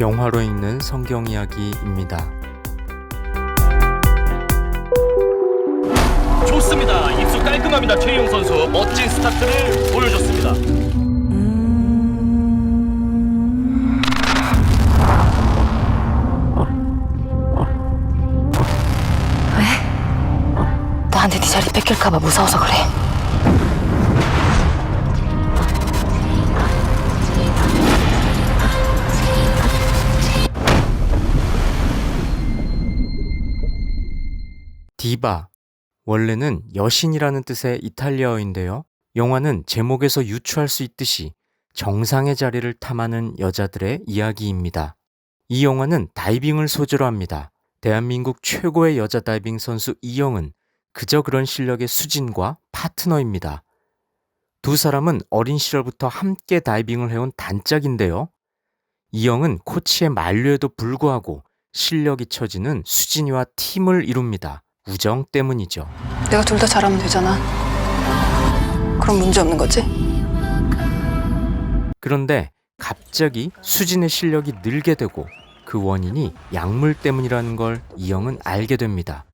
영화로 읽는 성경 이야기입니다. 좋습니다. 입수 깔끔합니다. 최용 선수 멋진 스타트를 보여줬습니다. 나한테 네 자리 뺏길까봐 무서워서 그래. 디바. 원래는 여신이라는 뜻의 이탈리아어인데요. 영화는 제목에서 유추할 수 있듯이 정상의 자리를 탐하는 여자들의 이야기입니다. 이 영화는 다이빙을 소재로 합니다. 대한민국 최고의 여자 다이빙 선수 이영은 그저 그런 실력의 수진과 파트너입니다. 두 사람은 어린 시절부터 함께 다이빙을 해온 단짝인데요. 이영은 코치의 만류에도 불구하고 실력이 처지는 수진이와 팀을 이룹니다. 우정 때문이죠. 내가 둘 다 잘하면 되잖아. 그럼 문제 없는 거지? 그런데 갑자기 수진의 실력이 늘게 되고 그 원인이 약물 때문이라는 걸 이영은 알게 됩니다.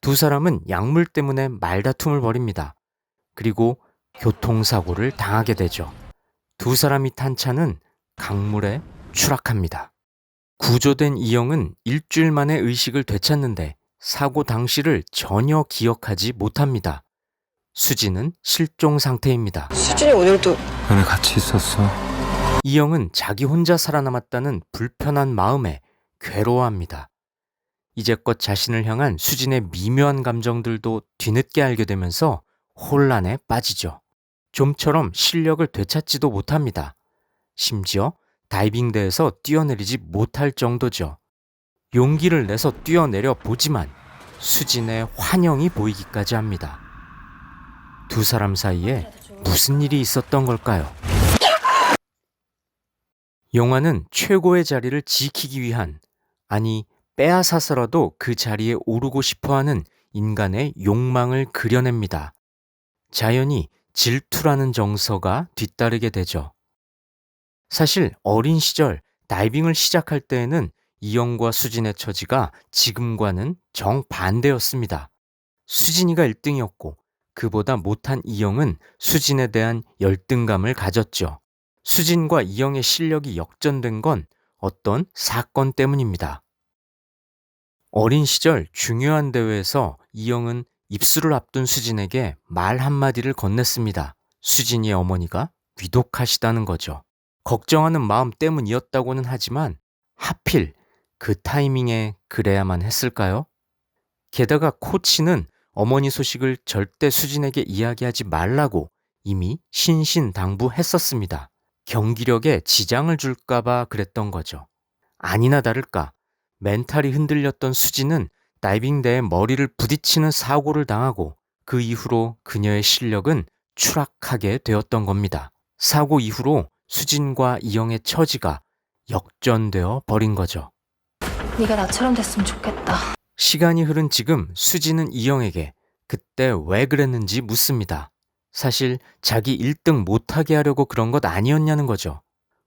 두 사람은 약물 때문에 말다툼을 벌입니다. 그리고 교통사고를 당하게 되죠. 두 사람이 탄 차는 강물에 추락합니다. 구조된 이영은 일주일 만에 의식을 되찾는데 사고 당시를 전혀 기억하지 못합니다. 수진은 실종 상태입니다. 수진이 오늘도 너네 같이 있었어. 이영은 자기 혼자 살아남았다는 불편한 마음에 괴로워합니다. 이제껏 자신을 향한 수진의 미묘한 감정들도 뒤늦게 알게 되면서 혼란에 빠지죠. 좀처럼 실력을 되찾지도 못합니다. 심지어 다이빙대에서 뛰어내리지 못할 정도죠. 용기를 내서 뛰어내려 보지만 수진의 환영이 보이기까지 합니다. 두 사람 사이에 무슨 일이 있었던 걸까요? 영화는 최고의 자리를 지키기 위한, 아니, 빼앗아서라도 그 자리에 오르고 싶어 하는 인간의 욕망을 그려냅니다. 자연히 질투라는 정서가 뒤따르게 되죠. 사실 어린 시절 다이빙을 시작할 때에는 이영과 수진의 처지가 지금과는 정반대였습니다. 수진이가 1등이었고 그보다 못한 이영은 수진에 대한 열등감을 가졌죠. 수진과 이영의 실력이 역전된 건 어떤 사건 때문입니다. 어린 시절 중요한 대회에서 이영은 입수를 앞둔 수진에게 말 한마디를 건넸습니다. 수진이의 어머니가 위독하시다는 거죠. 걱정하는 마음 때문이었다고는 하지만 하필 그 타이밍에 그래야만 했을까요? 게다가 코치는 어머니 소식을 절대 수진에게 이야기하지 말라고 이미 신신당부했었습니다. 경기력에 지장을 줄까봐 그랬던 거죠. 아니나 다를까 멘탈이 흔들렸던 수진은 다이빙대에 머리를 부딪히는 사고를 당하고 그 이후로 그녀의 실력은 추락하게 되었던 겁니다. 사고 이후로 수진과 이영의 처지가 역전되어 버린 거죠. 네가 나처럼 됐으면 좋겠다. 시간이 흐른 지금 수진은 이영에게 그때 왜 그랬는지 묻습니다. 사실 자기 1등 못하게 하려고 그런 것 아니었냐는 거죠.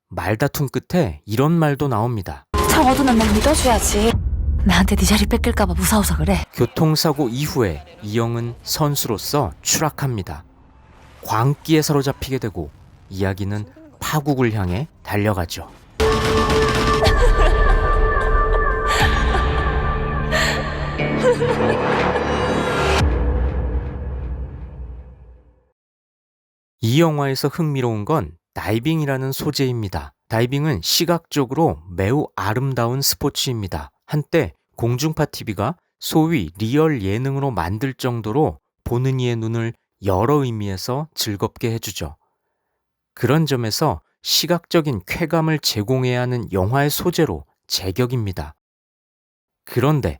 말다툼 끝에 이런 말도 나옵니다. 적어도 난 믿어줘야지. 나한테 네 자리 뺏길까봐 무서워서 그래. 교통사고 이후에 이영은 선수로서 추락합니다. 광기에 사로잡히게 되고 이야기는 파국을 향해 달려가죠. 이 영화에서 흥미로운 건 다이빙이라는 소재입니다. 다이빙은 시각적으로 매우 아름다운 스포츠입니다. 한때 공중파 TV가 소위 리얼 예능으로 만들 정도로 보는 이의 눈을 여러 의미에서 즐겁게 해주죠. 그런 점에서 시각적인 쾌감을 제공해야 하는 영화의 소재로 제격입니다. 그런데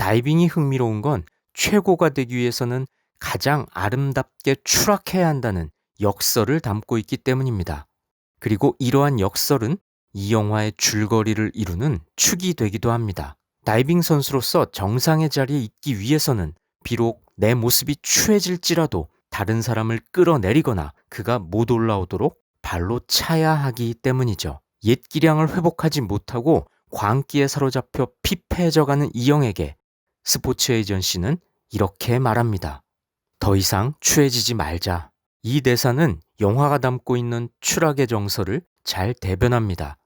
다이빙이 흥미로운 건 최고가 되기 위해서는 가장 아름답게 추락해야 한다는 역설을 담고 있기 때문입니다. 그리고 이러한 역설은 이 영화의 줄거리를 이루는 축이 되기도 합니다. 다이빙 선수로서 정상의 자리에 있기 위해서는 비록 내 모습이 추해질지라도 다른 사람을 끌어내리거나 그가 못 올라오도록 발로 차야 하기 때문이죠. 옛 기량을 회복하지 못하고 광기에 사로잡혀 피폐해져가는 이영에게 스포츠 에이전시는 이렇게 말합니다. 더 이상 추해지지 말자. 이 대사는 영화가 담고 있는 추락의 정서를 잘 대변합니다.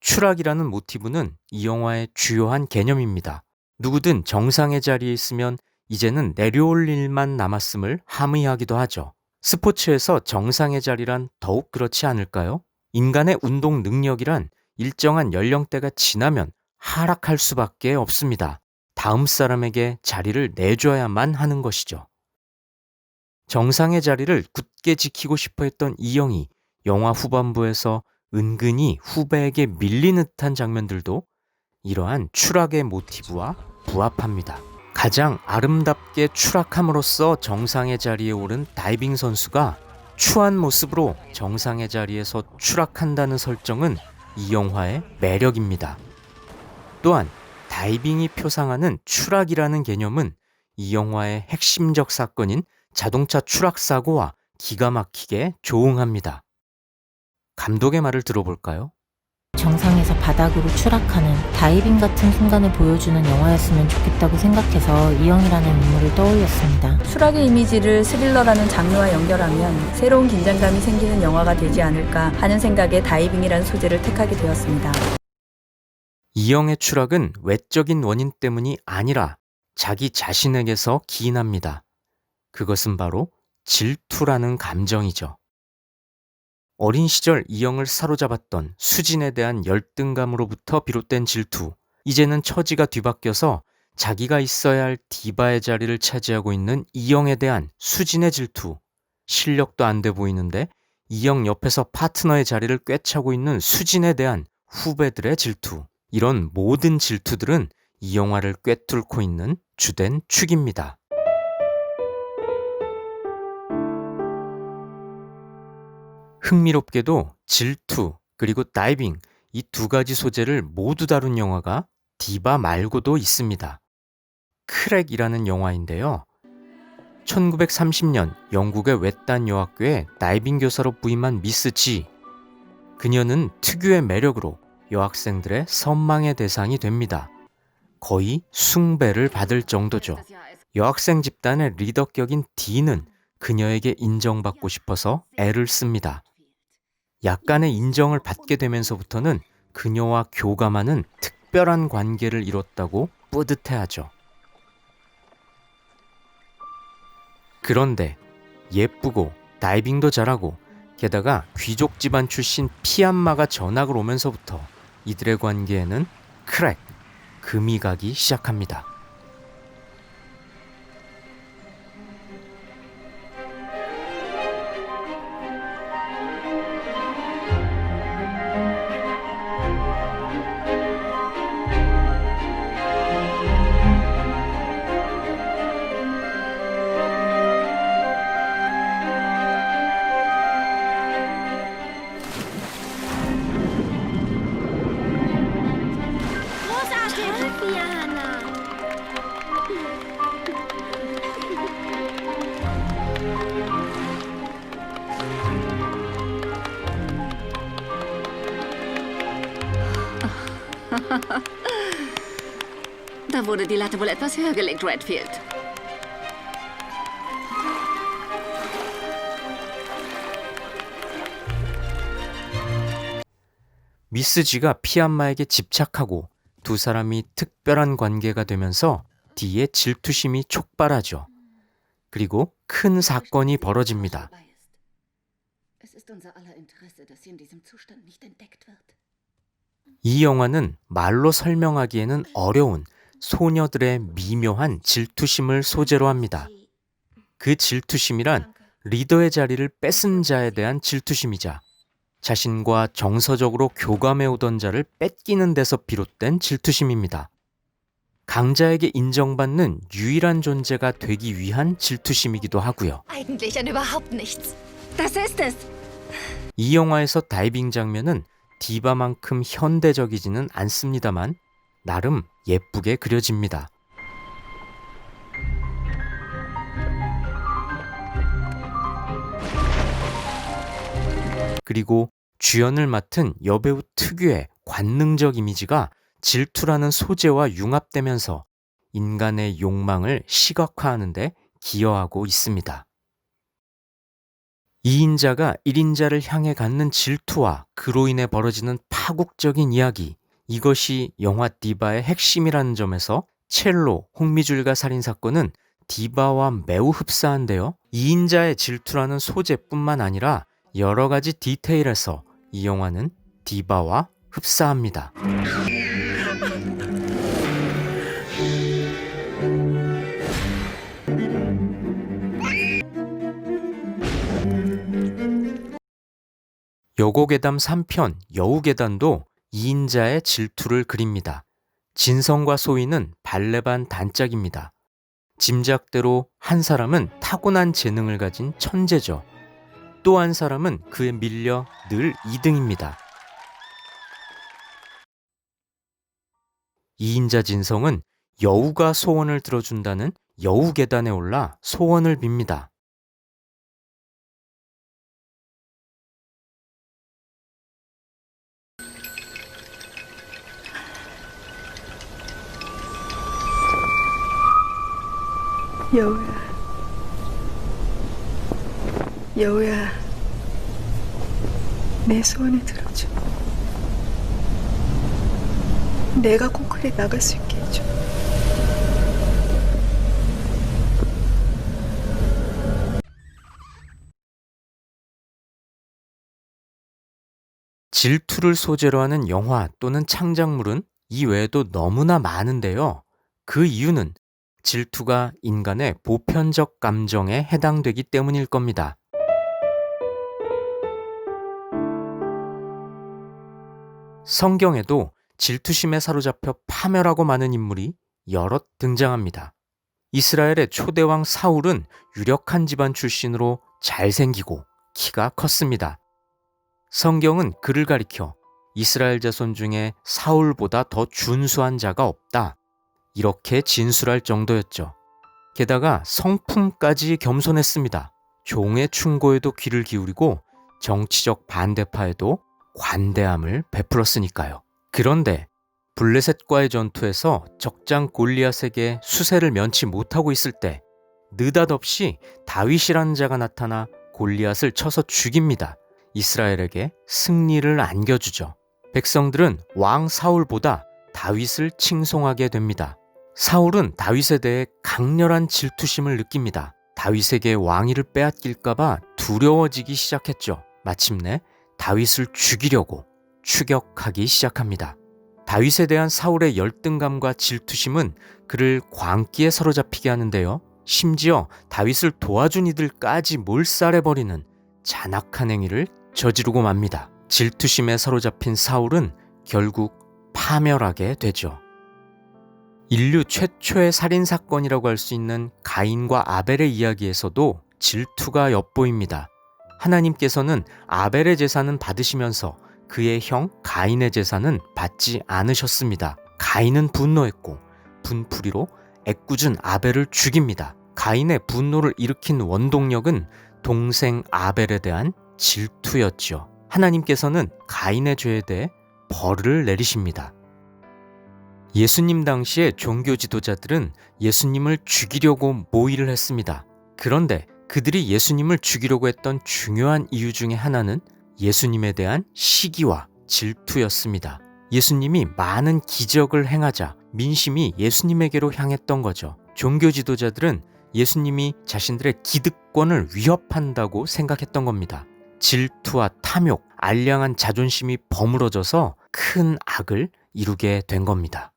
추락이라는 모티브는 이 영화의 주요한 개념입니다. 누구든 정상의 자리에 있으면 이제는 내려올 일만 남았음을 함의하기도 하죠. 스포츠에서 정상의 자리란 더욱 그렇지 않을까요? 인간의 운동 능력이란 일정한 연령대가 지나면 하락할 수밖에 없습니다. 다음 사람에게 자리를 내줘야만 하는 것이죠. 정상의 자리를 굳게 지키고 싶어 했던 이영이 영화 후반부에서 은근히 후배에게 밀리는 듯한 장면들도 이러한 추락의 모티브와 부합합니다. 가장 아름답게 추락함으로써 정상의 자리에 오른 다이빙 선수가 추한 모습으로 정상의 자리에서 추락한다는 설정은 이 영화의 매력입니다. 또한 다이빙이 표상하는 추락이라는 개념은 이 영화의 핵심적 사건인 자동차 추락 사고와 기가 막히게 조응합니다. 감독의 말을 들어볼까요? 정상에서 바닥으로 추락하는 다이빙 같은 순간을 보여주는 영화였으면 좋겠다고 생각해서 이영이라는 인물을 떠올렸습니다. 추락의 이미지를 스릴러라는 장르와 연결하면 새로운 긴장감이 생기는 영화가 되지 않을까 하는 생각에 다이빙이라는 소재를 택하게 되었습니다. 이영의 추락은 외적인 원인 때문이 아니라 자기 자신에게서 기인합니다. 그것은 바로 질투라는 감정이죠. 어린 시절 이영을 사로잡았던 수진에 대한 열등감으로부터 비롯된 질투. 이제는 처지가 뒤바뀌어서 자기가 있어야 할 디바의 자리를 차지하고 있는 이영에 대한 수진의 질투. 실력도 안 돼 보이는데 이영 옆에서 파트너의 자리를 꿰차고 있는 수진에 대한 후배들의 질투. 이런 모든 질투들은 이 영화를 꿰뚫고 있는 주된 축입니다. 흥미롭게도 질투 그리고 다이빙 이 두 가지 소재를 모두 다룬 영화가 디바 말고도 있습니다. 크랙이라는 영화인데요. 1930년 영국의 외딴 여학교에 다이빙 교사로 부임한 미스 G. 그녀는 특유의 매력으로 여학생들의 선망의 대상이 됩니다. 거의 숭배를 받을 정도죠. 여학생 집단의 리더격인 D는 그녀에게 인정받고 싶어서 애를 씁니다. 약간의 인정을 받게 되면서부터는 그녀와 교감하는 특별한 관계를 이뤘다고 뿌듯해하죠. 그런데 예쁘고 다이빙도 잘하고 게다가 귀족 집안 출신 피안마가 전학을 오면서부터 이들의 관계에는 크랙, 금이 가기 시작합니다. Wurde die Latte wohl etwas höher gelegt, Redfield. 미스 G가 피안마에게 집착하고 두 사람이 특별한 관계가 되면서 D의 질투심이 촉발하죠. 그리고 큰 사건이 벌어집니다. Es ist unser aller Interesse, dass sie in diesem Zustand nicht entdeckt wird. 이 영화는 말로 설명하기에는 어려운 소녀들의 미묘한 질투심을 소재로 합니다. 그 질투심이란 리더의 자리를 뺏은 자에 대한 질투심이자 자신과 정서적으로 교감해 오던 자를 뺏기는 데서 비롯된 질투심입니다. 강자에게 인정받는 유일한 존재가 되기 위한 질투심이기도 하고요. 이 영화에서 다이빙 장면은 디바만큼 현대적이지는 않습니다만 나름 예쁘게 그려집니다. 그리고 주연을 맡은 여배우 특유의 관능적 이미지가 질투라는 소재와 융합되면서 인간의 욕망을 시각화하는데 기여하고 있습니다. 2인자가 1인자를 향해 갖는 질투와 그로 인해 벌어지는 파국적인 이야기. 이것이 영화 디바의 핵심이라는 점에서 첼로, 홍미줄과 살인 사건은 디바와 매우 흡사한데요. 2인자의 질투라는 소재뿐만 아니라 여러 가지 디테일에서 이 영화는 디바와 흡사합니다. 여고괴담 3편 여우괴담도 2인자의 질투를 그립니다. 진성과 소희는 발레반 단짝입니다. 짐작대로 한 사람은 타고난 재능을 가진 천재죠. 또 한 사람은 그에 밀려 늘 2등입니다. 2인자 진성은 여우가 소원을 들어준다는 여우 계단에 올라 소원을 빕니다. 여우야. 여우야. 내 소원을 들어줘. 내가 콩쿠르에 나갈 수 있게 해줘. 질투를 소재로 하는 영화 또는 창작물은 이 외에도 너무나 많은데요. 그 이유는 질투가 인간의 보편적 감정에 해당되기 때문일 겁니다. 성경에도 질투심에 사로잡혀 파멸하고 마는 인물이 여럿 등장합니다. 이스라엘의 초대왕 사울은 유력한 집안 출신으로 잘생기고 키가 컸습니다. 성경은 그를 가리켜 이스라엘 자손 중에 사울보다 더 준수한 자가 없다. 이렇게 진술할 정도였죠. 게다가 성품까지 겸손했습니다. 종의 충고에도 귀를 기울이고 정치적 반대파에도 관대함을 베풀었으니까요. 그런데 블레셋과의 전투에서 적장 골리앗에게 수세를 면치 못하고 있을 때 느닷없이 다윗이라는 자가 나타나 골리앗을 쳐서 죽입니다. 이스라엘에게 승리를 안겨주죠. 백성들은 왕 사울보다 다윗을 칭송하게 됩니다. 사울은 다윗에 대해 강렬한 질투심을 느낍니다. 다윗에게 왕위를 빼앗길까봐 두려워지기 시작했죠. 마침내 다윗을 죽이려고 추격하기 시작합니다. 다윗에 대한 사울의 열등감과 질투심은 그를 광기에 사로잡히게 하는데요. 심지어 다윗을 도와준 이들까지 몰살해버리는 잔악한 행위를 저지르고 맙니다. 질투심에 사로잡힌 사울은 결국 파멸하게 되죠. 인류 최초의 살인 사건이라고 할 수 있는 가인과 아벨의 이야기에서도 질투가 엿보입니다. 하나님께서는 아벨의 제사는 받으시면서 그의 형 가인의 제사는 받지 않으셨습니다. 가인은 분노했고 분풀이로 애꿎은 아벨을 죽입니다. 가인의 분노를 일으킨 원동력은 동생 아벨에 대한 질투였지요. 하나님께서는 가인의 죄에 대해 벌을 내리십니다. 예수님 당시의 종교 지도자들은 예수님을 죽이려고 모의를 했습니다. 그런데 그들이 예수님을 죽이려고 했던 중요한 이유 중에 하나는 예수님에 대한 시기와 질투였습니다. 예수님이 많은 기적을 행하자 민심이 예수님에게로 향했던 거죠. 종교 지도자들은 예수님이 자신들의 기득권을 위협한다고 생각했던 겁니다. 질투와 탐욕, 알량한 자존심이 버무러져서 큰 악을 이루게 된 겁니다.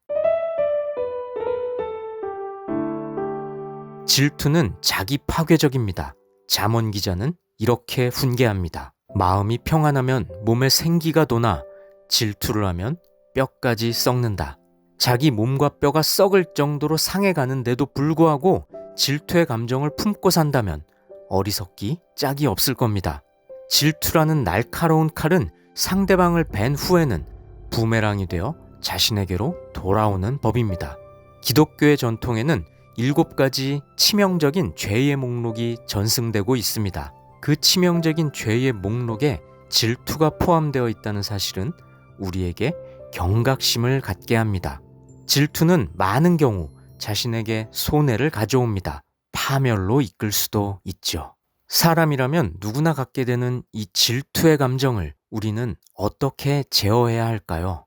질투는 자기 파괴적입니다. 잠언 기자는 이렇게 훈계합니다. 마음이 평안하면 몸에 생기가 도나 질투를 하면 뼈까지 썩는다. 자기 몸과 뼈가 썩을 정도로 상해가는데도 불구하고 질투의 감정을 품고 산다면 어리석기 짝이 없을 겁니다. 질투라는 날카로운 칼은 상대방을 벤 후에는 부메랑이 되어 자신에게로 돌아오는 법입니다. 기독교의 전통에는 일곱 가지 치명적인 죄의 목록이 전승되고 있습니다. 그 치명적인 죄의 목록에 질투가 포함되어 있다는 사실은 우리에게 경각심을 갖게 합니다. 질투는 많은 경우 자신에게 손해를 가져옵니다. 파멸로 이끌 수도 있죠. 사람이라면 누구나 갖게 되는 이 질투의 감정을 우리는 어떻게 제어해야 할까요?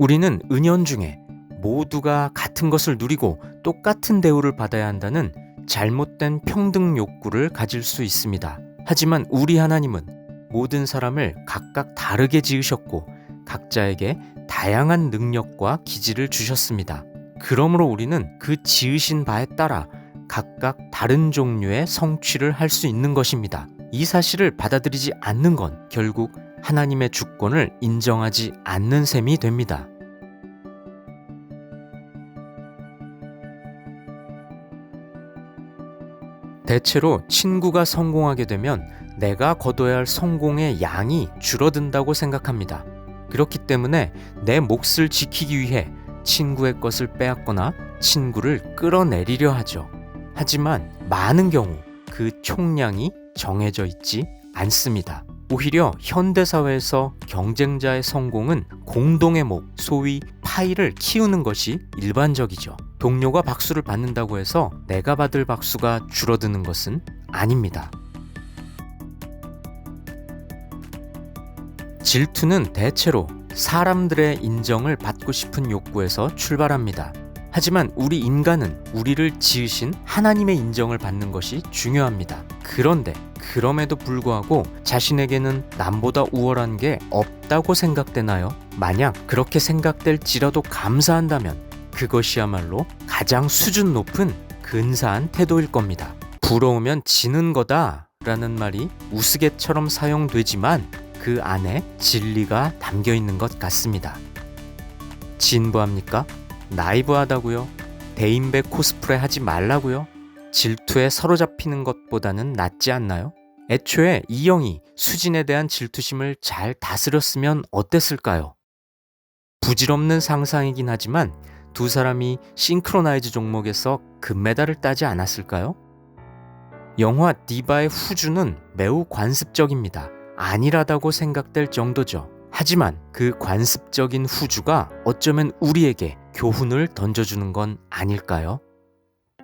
우리는 은연중에 모두가 같은 것을 누리고 똑같은 대우를 받아야 한다는 잘못된 평등 욕구를 가질 수 있습니다. 하지만 우리 하나님은 모든 사람을 각각 다르게 지으셨고 각자에게 다양한 능력과 기질을 주셨습니다. 그러므로 우리는 그 지으신 바에 따라 각각 다른 종류의 성취를 할 수 있는 것입니다. 이 사실을 받아들이지 않는 건 결국 하나님의 주권을 인정하지 않는 셈이 됩니다. 대체로 친구가 성공하게 되면 내가 거둬야 할 성공의 양이 줄어든다고 생각합니다. 그렇기 때문에 내 몫을 지키기 위해 친구의 것을 빼앗거나 친구를 끌어내리려 하죠. 하지만 많은 경우 그 총량이 정해져 있지 않습니다. 오히려 현대사회에서 경쟁자의 성공은 공동의 목, 소위 파이를 키우는 것이 일반적이죠. 동료가 박수를 받는다고 해서 내가 받을 박수가 줄어드는 것은 아닙니다. 질투는 대체로 사람들의 인정을 받고 싶은 욕구에서 출발합니다. 하지만 우리 인간은 우리를 지으신 하나님의 인정을 받는 것이 중요합니다. 그런데 그럼에도 불구하고 자신에게는 남보다 우월한 게 없다고 생각되나요? 만약 그렇게 생각될지라도 감사한다면 그것이야말로 가장 수준 높은 근사한 태도일 겁니다. 부러우면 지는 거다 라는 말이 우스갯처럼 사용되지만 그 안에 진리가 담겨 있는 것 같습니다. 진부합니까? 나이브하다고요? 대인배 코스프레 하지 말라고요? 질투에 사로잡히는 것보다는 낫지 않나요? 애초에 이영이 수진에 대한 질투심을 잘 다스렸으면 어땠을까요? 부질없는 상상이긴 하지만 두 사람이 싱크로나이즈 종목에서 금메달을 따지 않았을까요? 영화 디바의 후주는 매우 관습적입니다. 안일하다고 생각될 정도죠. 하지만 그 관습적인 후주가 어쩌면 우리에게 교훈을 던져주는 건 아닐까요?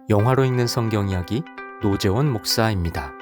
영화로 읽는 성경 이야기 노재원 목사입니다.